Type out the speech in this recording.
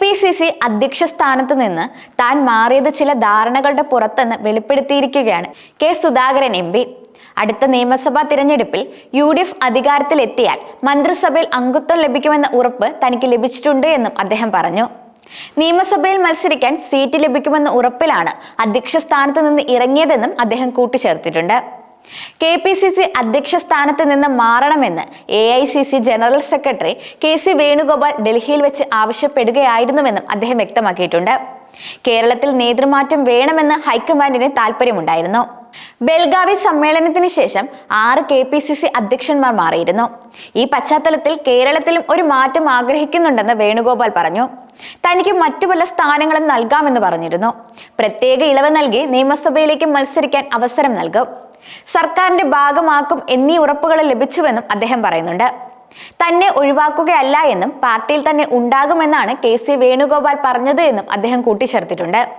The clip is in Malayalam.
പി സി സി അധ്യക്ഷ സ്ഥാനത്ത് നിന്ന് താൻ മാറിയത് ചില ധാരണകളുടെ പുറത്തെന്ന് വെളിപ്പെടുത്തിയിരിക്കുകയാണ് കെ സുധാകരൻ എം പി. അടുത്ത നിയമസഭാ തിരഞ്ഞെടുപ്പിൽ യു ഡി എഫ് അധികാരത്തിലെത്തിയാൽ മന്ത്രിസഭയിൽ അംഗത്വം ലഭിക്കുമെന്ന ഉറപ്പ് തനിക്ക് ലഭിച്ചിട്ടുണ്ട് എന്നും അദ്ദേഹം പറഞ്ഞു. നിയമസഭയിൽ മത്സരിക്കാൻ സീറ്റ് ലഭിക്കുമെന്ന ഉറപ്പിലാണ് അധ്യക്ഷ സ്ഥാനത്ത് നിന്ന് ഇറങ്ങിയതെന്നും അദ്ദേഹം കൂട്ടിച്ചേർത്തിട്ടുണ്ട്. കെ പി സി സി അധ്യക്ഷ സ്ഥാനത്ത് നിന്ന് മാറണമെന്ന് A I C C general secretary K C Venugopal ഡൽഹിയിൽ വെച്ച് ആവശ്യപ്പെടുകയായിരുന്നുവെന്നും അദ്ദേഹം വ്യക്തമാക്കിയിട്ടുണ്ട്. കേരളത്തിൽ നേതൃമാറ്റം വേണമെന്ന് ഹൈക്കമാൻഡിന് താല്പര്യമുണ്ടായിരുന്നു ബെൽഗാവി സമ്മേളനത്തിന് ശേഷം ആറ് കെ പി സി സി അധ്യക്ഷന്മാർ മാറിയിരുന്നു. ഈ പശ്ചാത്തലത്തിൽ കേരളത്തിലും ഒരു മാറ്റം ആഗ്രഹിക്കുന്നുണ്ടെന്ന് വേണുഗോപാൽ പറഞ്ഞു. തനിക്ക് മറ്റു പല സ്ഥാനങ്ങളും നൽകാമെന്ന് പറഞ്ഞിരുന്നു. പ്രത്യേക ഇളവ് നൽകി നിയമസഭയിലേക്ക് മത്സരിക്കാൻ അവസരം നൽകും. സർക്കാരിന്റെ ഭാഗമാക്കും എന്നീ ഉറപ്പുകൾ ലഭിച്ചുവെന്നും അദ്ദേഹം പറയുന്നുണ്ട്. തന്നെ ഒഴിവാക്കുകയല്ല എന്നും പാർട്ടിയിൽ തന്നെ ഉണ്ടാകുമെന്നാണ് കെ സി വേണുഗോപാൽ പറഞ്ഞത് എന്നും അദ്ദേഹം കൂട്ടിച്ചേർത്തിട്ടുണ്ട്.